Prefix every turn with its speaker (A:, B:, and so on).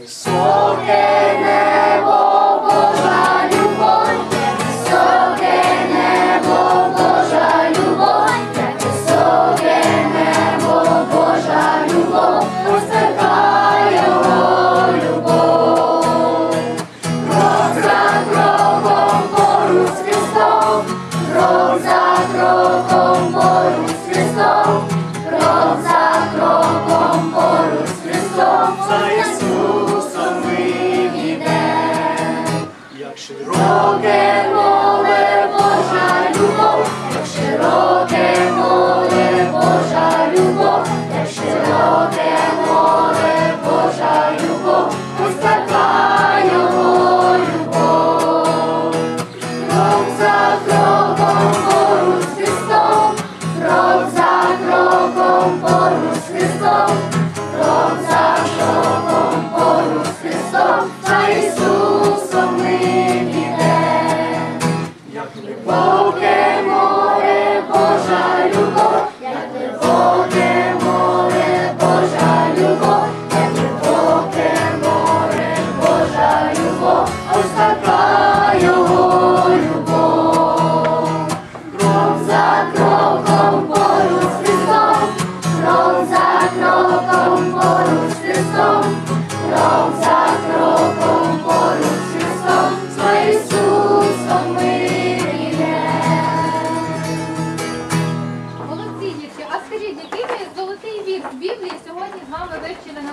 A: Високе небо, Божа любов, високе небо, Божа любов, високе небо, Божа любов, ось любов. Крок за кроком поруч з Христом, крок за кроком поруч з Христом, крок за кроком з Христом, за Ісусом
B: як широке
A: море Божа любов, як широке море Божа любов, як широке море Божа любов, ось така його любов. Крок за кроком поруч з Христом, крок за кроком поруч з Христом, Біблії сьогодні з вами вивчили на